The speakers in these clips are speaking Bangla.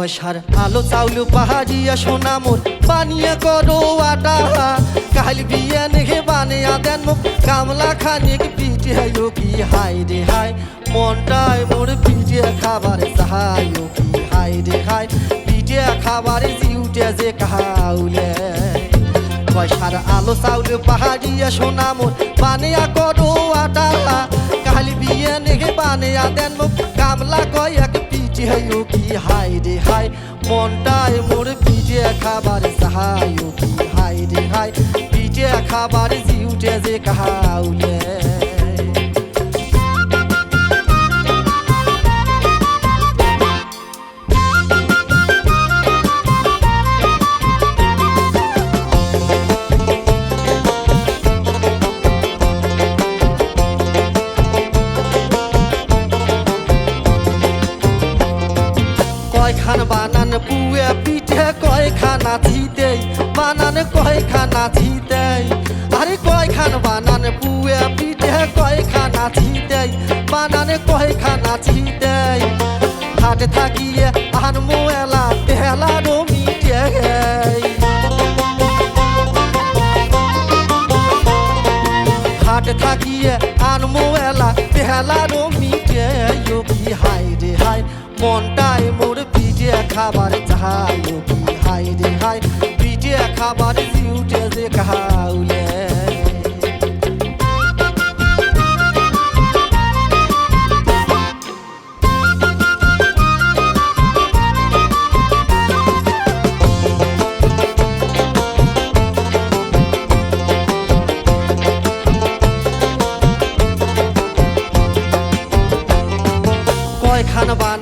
পয়সার আলো চাউল পাহাড়িয়া সোনা মোর। বানিয়ে করো আটা। কাল বিয়ে নেহে বানিয়া দেন মুখ কামলা খানিক পিঠে হইও কি? হাই রে হাই, মনটায় মোর পিঠে খাবার সাহাই কি? হাই রে হাই, পিঠে খাবার জিউটে যে কাহাউলে পয়সার আলো চাউল পাহাড়িয়া সোনা মোর। বানিয়া করো আটা। কালি বিয়ে নেগে বানিয়া দেন মুখ কামলা পিঠে হইও কি হাই রে হাই? মনটায় মোর পিজে খাবার সাহায় কি হাই রে হাই? পিজে খাবার জিউটে যে কাহাউলে। কয়খান বানান, পুয়ে পিঠে কয়খানা ছিতে বানান কয়খানা ছিতে আরে কয়খান বানান, পুয়ে পিঠে কয়খানা ছিতে বানান কয়খানা ছিতে হাট থাকিয়ে আন মোয়েলা তেলা থাকিয়ে আন মোয়েলা তেলা রমিটে কি হাই রে হাই মনটাই মোর পিঠে খাবার চাহাই হাই রে হাই পিঠে খাবার জিউটে যে খাউলে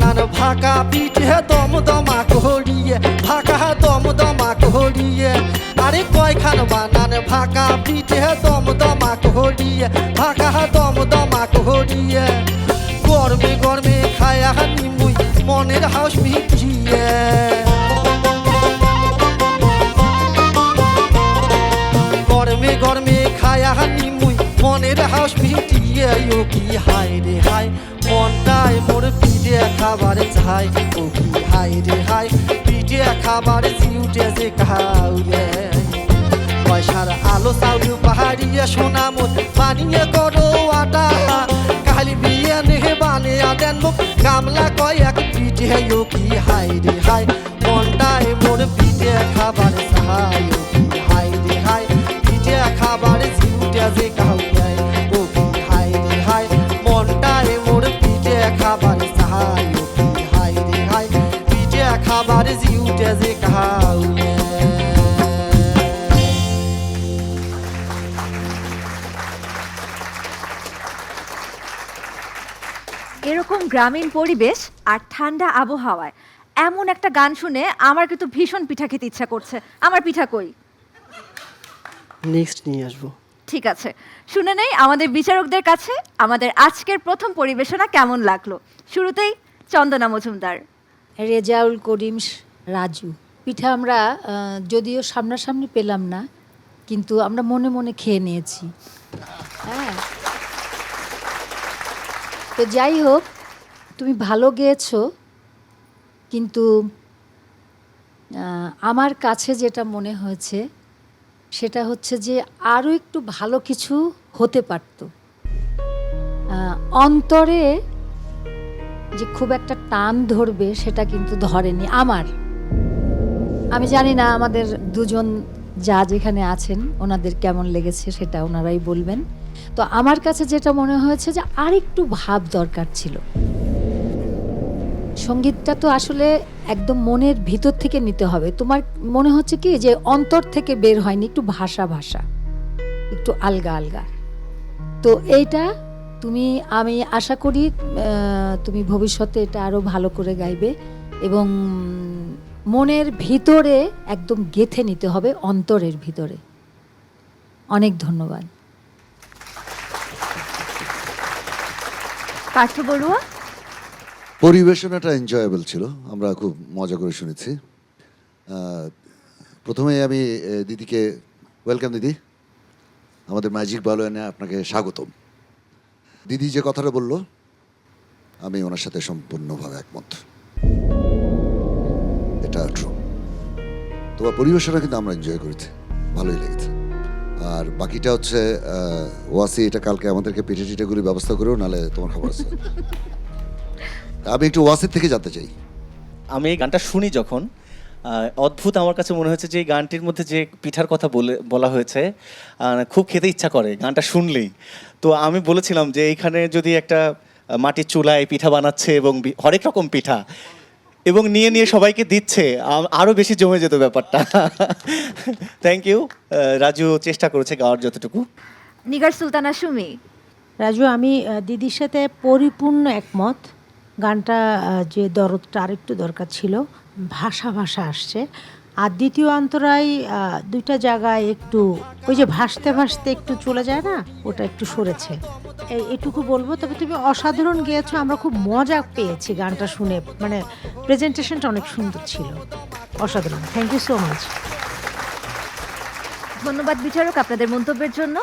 বানান ভাকা পিঠে দম দমা করিয়ে ভাকা দম দমা করিয়ে। আরে কয়খান বানান ভাকা পিঠে দম দমা করিয়ে ভাকা দম দমা করিয়ে। গরমে গরমে খায়া নিমুই মনের হাউস মিটিয়ে গরমে গরমে খায়া নিমুই মনের হাউস মিটিয়ে খাবার চাই, ও কি হাই রে হাই? পিঠে খাবার জিউটে যে খাউলে পয়সার আলো চাউল পাহাড়িয়ে সোনা মোর, বানিয়ে করো আটা। কালি বিয়ে নেহে বানিয়া দেন মুখ গামলা কয়েক পিঠে, ও কি হাই রে হাই? কোনটায় মোর পিঠে যে এরকম গ্রামীণ পরিবেশ আর ঠান্ডা আবহাওয়ায় এমন একটা গান শুনে আমার কিন্তু ভীষণ পিঠা খেতে ইচ্ছা করছে। আমার পিঠা কই? নেক্সট নিয়ে আসব। ঠিক আছে। শুনে নেই আমাদের বিচারকদের কাছে আমাদের আজকের প্রথম পরিবেশনা কেমন লাগল? শুরুতেই চন্দনা মজুমদার। রেজাউল করিম রাজু। পিঠা আমরা যদিও সামনাসামনি পেলাম না, কিন্তু আমরা মনে মনে খেয়ে নিয়েছি। হ্যাঁ। তো যাই হোক, তুমি ভালো গেয়েছো, কিন্তু আমার কাছে যেটা মনে হয়েছে, সেটা হচ্ছে যে আরও একটু ভালো কিছু হতে পারতো। অন্তরে যে খুব একটা টান ধরবে, সেটা কিন্তু ধরেনি আমার। আমি জানি না আমাদের দুজন যা যেখানে আছেন, ওনাদের কেমন লেগেছে সেটা ওনারাই বলবেন। তো আমার কাছে যেটা মনে হয়েছে যে আরেকটু ভাব দরকার ছিল। সঙ্গীতটা তো আসলে একদম মনের ভিতর থেকে নিতে হবে। তোমার মনে হচ্ছে কি যে অন্তর থেকে বের হয়নি, একটু ভাষা ভাষা, একটু আলগা আলগা। তো এইটা তুমি আমি আশা করি তুমি ভবিষ্যতে এটা আরও ভালো করে গাইবে এবং মনের ভিতরে একদম গেথে নিতে হবে অন্তরের ভিতরে। অনেক ধন্যবাদ। পার্থ বড়ুয়া? পরিবেশনাটা এনজয়েবল ছিল আমরা খুব মজা করে শুনেছি। প্রথমে আমি দিদিকে ওয়েলকাম দিদি। আমাদের ম্যাজিক বালোয়ানে আপনাকে স্বাগতম। দিদি যে কথাটা বলল আমি ওনার সাথে সম্পূর্ণভাবে একমত। এটা ট্রু তোমার পরিবেশনা কিন্তু আমরা এনজয় করেছি ভালোই লেগেছে। আর বাকিটা হচ্ছে আহ, ওয়াসি এটা কালকে আমাদেরকে পিঠে টিটেগুলি ব্যবস্থা করেও নালে তোমার খবর আছে। আমি একটু ওয়াসির থেকে জানতে চাই। আমি এই গানটা শুনি যখন অদ্ভুত আমার কাছে মনে হয়েছে যে এই গানটির মধ্যে যে পিঠার কথা বলে বলা হয়েছে খুব খেতে ইচ্ছা করে গানটা শুনলেই। তো আমি বলেছিলাম যে এইখানে যদি একটা মাটির চুলায় পিঠা বানাচ্ছে এবং হরেক রকম পিঠা এবং নিয়ে নিয়ে সবাইকে দিচ্ছে আরও বেশি জমে যেত ব্যাপারটা। থ্যাংক ইউ রাজু চেষ্টা করেছে গাওয়ার যতটুকু। নিগার সুলতানা সুমি। রাজু আমি দিদির সাথে পরিপূর্ণ একমত। গানটা যে দরদটা আরেকটু দরকার ছিল ভাষা ভাষা আসছে। আর দ্বিতীয় অন্তরায় দুইটা জায়গায় একটু, ওই যে ভাসতে ভাসতে একটু চলে যায় না, ওটা একটু সরেছে। এটুকু বলব, তবে তুমি অসাধারণ গেয়েছো, আমরা খুব মজা পেয়েছি গানটা শুনে। মানে প্রেজেন্টেশনটা অনেক সুন্দর ছিল। অসাধারণ থ্যাংক ইউ সো মাচ ধন্যবাদ বিচারক আপনাদের মন্তব্যের জন্য।